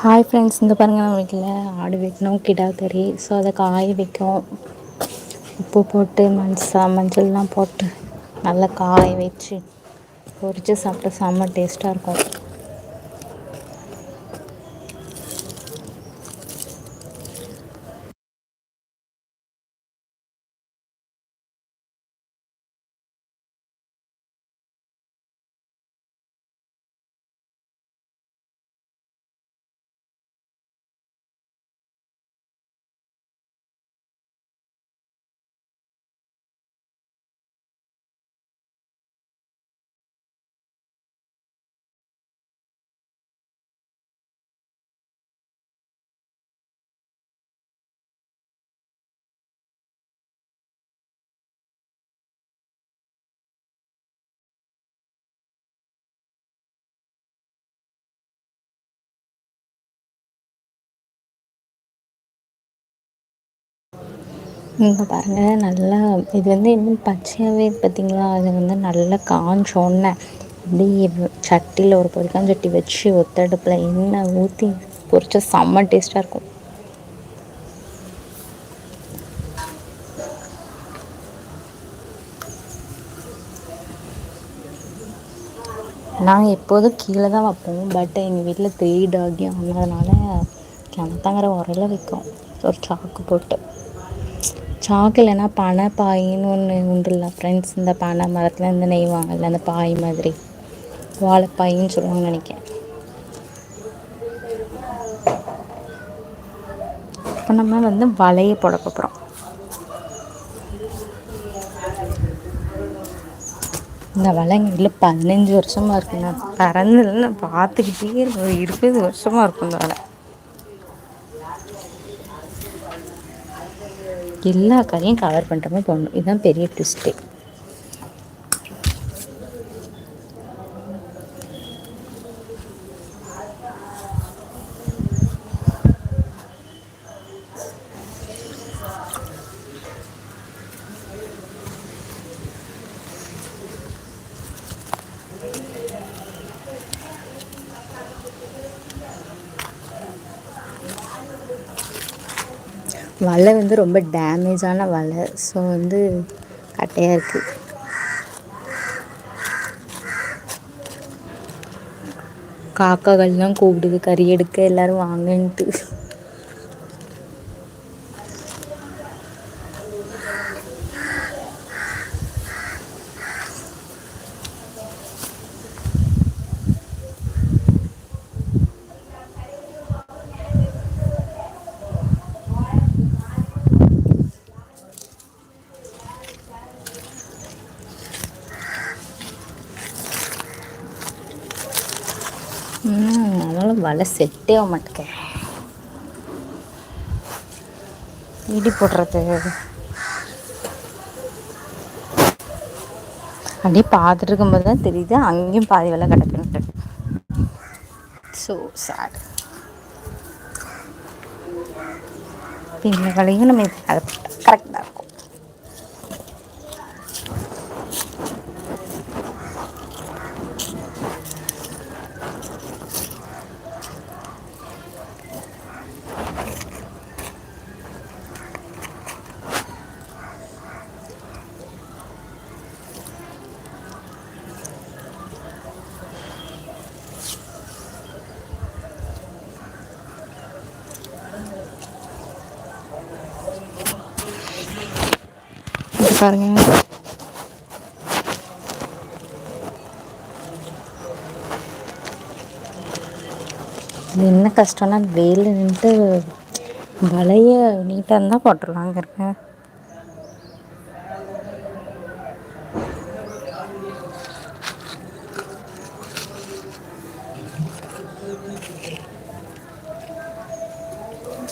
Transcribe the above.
Hi friends இந்த பாருங்கள் நம்ம வீட்டில் ஆடு வெட்டினோம் கிடா கறி. ஸோ அதை காய வைக்கும். உப்பு போட்டு மஞ்சா மஞ்சள்லாம் போட்டு நல்லா காய வச்சு பொரித்து சாப்பிட்டா செம்ம டேஸ்ட்டாக இருக்கும். இங்கே பாருங்கள் நல்லா இது வந்து இன்னும் பச்சையாகவே பார்த்தீங்களா அது வந்து நல்லா காஞ்சோன்னே அப்படியே சட்டியில் ஒரு பொரிக்காஞ்சட்டி வச்சு ஒத்தடுப்பில் எண்ணெய் ஊற்றி பொரிச்சா செம்ம டேஸ்ட்டாக இருக்கும். நாங்கள் எப்போதும் கீழே தான் வைப்போம் பட் எங்கள் வீட்டில் த்ரீ டாகியும் ஆனதுனால கிணத்தாங்கிற உரையில வைக்கும். ஒரு சாக்கு போட்டு. சாக்கு இல்லைன்னா பனை பாயின்னு ஒன்று உண்டுல்ல ஃப்ரெண்ட்ஸ் இந்த பனை மரத்தில் இருந்து நெய்வாங்கல்ல அந்த பாய் மாதிரி. வாழைப்பாயின்னு சொல்லுவாங்கன்னு நினைக்கிறேன். இப்போ நம்ம வந்து வலையை போட போகிறோம் இந்த வலை எங்கள் வீட்டில் பதினஞ்சு வருஷமாக இருக்குங்க பிறந்ததுல நான் பார்த்துக்கிட்டே ஒரு இருபது வருஷமாக இருக்கும் இந்த வலை எல்லா கதையும் கவர் பண்ணுற மாதிரி போடணும். இதுதான் பெரிய ட்விஸ்ட்டே வலை வந்து ரொம்ப டேமேஜான வலை ஸோ வந்து கட்டையாக இருக்குது காக்காகள்லாம் கூப்பிடுது கறி எடுக்க எல்லோரும் வாங்கன்ட்டு. அதனால் வலை செட்டே ஆக மாட்டேங்க இடி போடுறது. அப்படியே பார்த்துட்டு இருக்கும்போது தான் தெரியுது அங்கேயும் பாதி வேலை கிடக்குன்ட்டு ஸோ சாட் இந்த வேலையும் நம்ம கரெக்டாக இருக்கும். பாருங்க. இது என்ன கஷ்டம்னா வெயில் நின்றுட்டு வலைய நீட்டாக இருந்தால் போட்டுருவாங்க இருக்கேன்